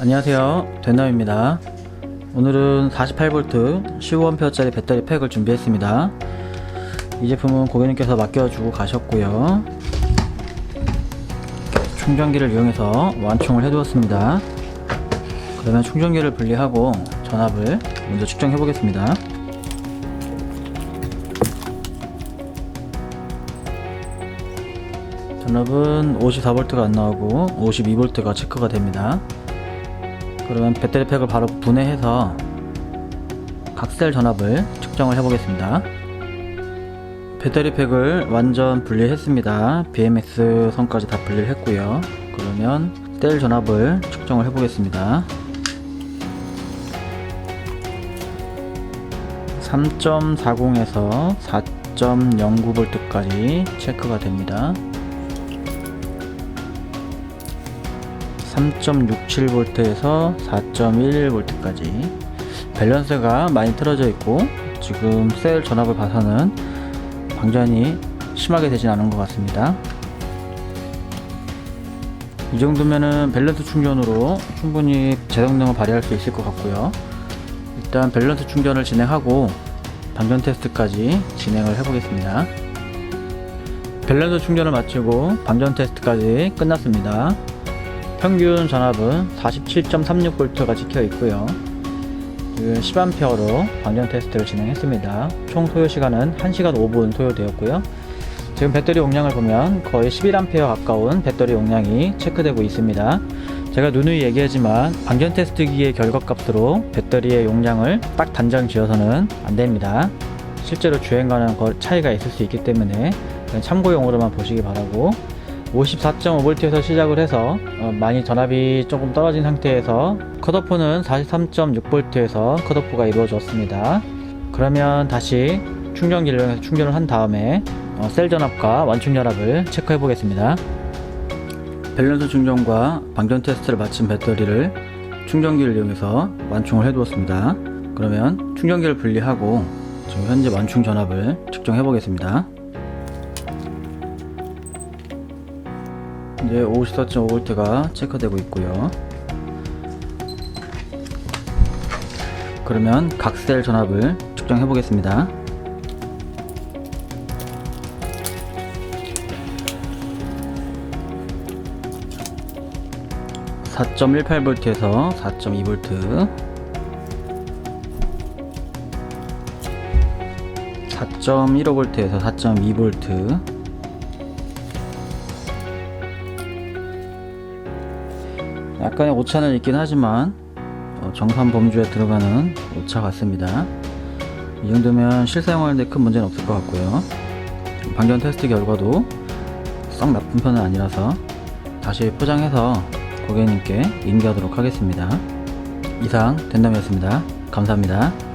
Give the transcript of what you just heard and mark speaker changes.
Speaker 1: 안녕하세요. 된남입니다. 오늘은 48V 15A짜리 배터리 팩을 준비했습니다. 이 제품은 고객님께서 맡겨주고 가셨고요. 충전기를 이용해서 완충을 해두었습니다. 그러면 충전기를 분리하고 전압을 먼저 측정해 보겠습니다. 전압은 54V가 안 나오고 52V가 체크가 됩니다 그러면 배터리 팩을 바로 분해해서 각셀 전압을 측정을 해보겠습니다. 배터리 팩을 완전 분리했습니다. BMX 선까지 다 분리를 했고요. 그러면 셀 전압을 측정을 해보겠습니다. 3.40에서 4.09V까지 체크가 됩니다. 3.67V에서 4.11V까지. 밸런스가 많이 틀어져 있고 지금 셀 전압을 봐서는 방전이 심하게 되진 않은 것 같습니다. 이 정도면은 밸런스 충전으로 충분히 제 성능을 발휘할 수 있을 것 같고요. 일단 밸런스 충전을 진행하고 방전 테스트까지 진행을 해 보겠습니다. 밸런스 충전을 마치고 방전 테스트까지 끝났습니다 평균 전압은 47.36V가 찍혀 있고요. 지금 10A로 방전 테스트를 진행했습니다. 총 소요 시간은 1시간 5분 소요되었고요. 지금 배터리 용량을 보면 거의 11A 가까운 배터리 용량이 체크되고 있습니다. 제가 누누이 얘기하지만 방전 테스트기의 결과값으로 배터리의 용량을 딱 단정 지어서는 안 됩니다. 실제로 주행과는 거- 차이가 있을 수 있기 때문에 참고용으로만 보시기 바라고 54.5V에서 시작을 해서 어, 많이 전압이 조금 떨어진 상태에서 컷오프는 43.6V에서 컷오프가 이루어졌습니다. 그러면 다시 충전기를 이용해서 충전을 한 다음에 어, 셀 전압과 완충 전압을 체크해 보겠습니다. 밸런스 충전과 방전 테스트를 마친 배터리를 충전기를 이용해서 완충을 해 두었습니다. 그러면 충전기를 분리하고 지금 현재 완충 전압을 측정해 보겠습니다. 이제 54.5V가 체크되고 있고요. 그러면 각 셀 전압을 측정해 보겠습니다. (4.18V에서) (4.2V) 4.15V에서 4.2V 약간의 오차는 있긴 하지만 어, 정산 범주에 들어가는 오차 같습니다. 이 정도면 실사용하는데 큰 문제는 없을 것 같고요. 방전 테스트 결과도 썩 나쁜 편은 아니라서 다시 포장해서 고객님께 인계하도록 하겠습니다. 이상 된담이었습니다. 감사합니다.